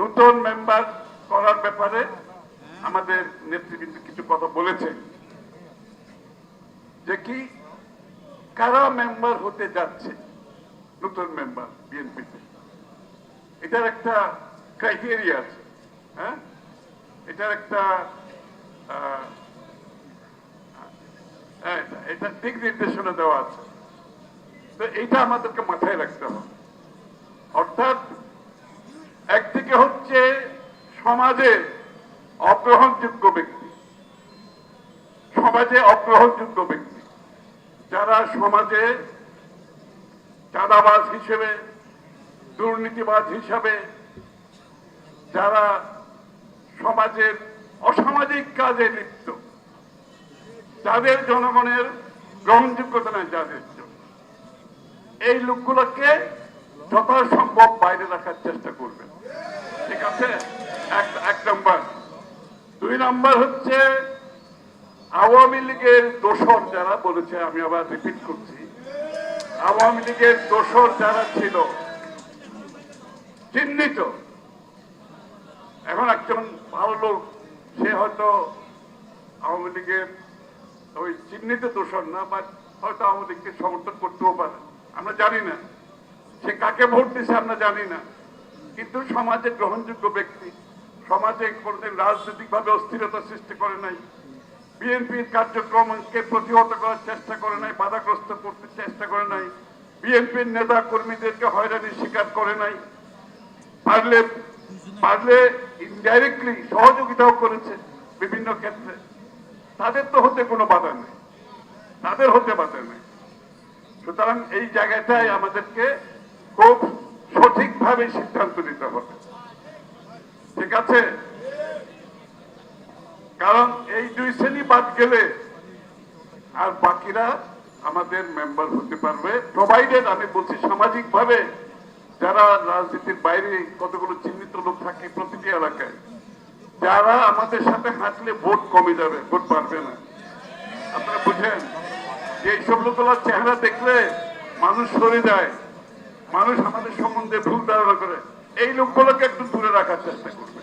নতুন মেম্বার করার ব্যাপারে আমাদের নেতৃবৃন্দ কিছু কথা বলেছে। যে কি, কারা মেম্বার হতে যাচ্ছে নতুন মেম্বার বিএনপিতে? এটার একটা ক্রাইটেরিয়া আছে হ্যাঁ? এটার একটা এটা দিক নির্দেশনা দেওয়া আছে। তো এইটা আমাদেরকে মাথায় রাখতে হবে। অর্থাৎ একদিকে হচ্ছে সমাজে অগ্রহণযোগ্য ব্যক্তি। সমাজে অগ্রহণযোগ্য ব্যক্তি। যারা সমাজে চাঁদাবাজ হিসেবে, দুর্নীতিবাজ হিসাবে, যারা সমাজের অসামাজিক কাজে লিপ্ত যাদের জনগণের গ্রহণযোগ্যতা নেই যাদের এই লোকগুলোকে যথাসম্ভব বাইরে রাখার চেষ্টা করবেন। ঠিক আছে? নম্বর। দুই নম্বর হচ্ছে, আওয়ামী লীগের দোসর যারা বলেছে, আমি আবার রিপিট করছি, আওয়ামী লীগের দোসর যারা ছিল, চিহ্নিত। এখন একজন ভালো লোক, সে হয়তো আওয়ামী লীগের ওই চিহ্নিত দোষর না বা হয়তো আওয়ামী লীগকে সমর্থন করতেও পারে। আমরা জানি না। সে কাকে ভোট দিছে আমরা জানি না। কিন্তু সমাজে গ্রহণযোগ্য ব্যক্তি সমাজে কোনদিন রাজনৈতিক ভাবে অস্থিরতা সৃষ্টি করে নাই। বিএনপির কার্যক্রমকে প্রতিহত করার চেষ্টা করে নাই, বাধাগ্রস্ত করতে চেষ্টা করে নাই। বিএনপির নেতা কর্মীদেরকে হয়রানির শিকার করে নাই। পারলে পারলে ইনডাইরেক্টলি সহযোগিতাও করেছে বিভিন্ন ক্ষেত্রে। তাদের তো হতে কোনো বাধা নেই। তাদের হতে বাধা নেই। সুতরাং এই জায়গাটায় আমাদেরকে খুব সঠিকভাবে সিদ্ধান্ত নিতে হবে। ঠিক আছে কারণ এই দুই শ্রেণি বাদ গেলে আর বাকিরা আমাদের মেম্বার হতে পারবে। প্রোভাইডেড আমি বলছি সামাজিক ভাবে যারা রাজনীতির বাইরে কতগুলো চিহ্নিত লোক থাকে প্রতিটি এলাকায়, যারা আমাদের সাথে হাঁটলে ভোট কমে যাবে, ভোট পারবে না। আপনারা বুঝেন, যে এইসব লোকগুলোর চেহারা দেখলে মানুষ সরে যায়, মানুষ আমাদের সম্বন্ধে ভুল ধারণা করে। এই লোকগুলোকে একটু দূরে রাখার চেষ্টা করবে।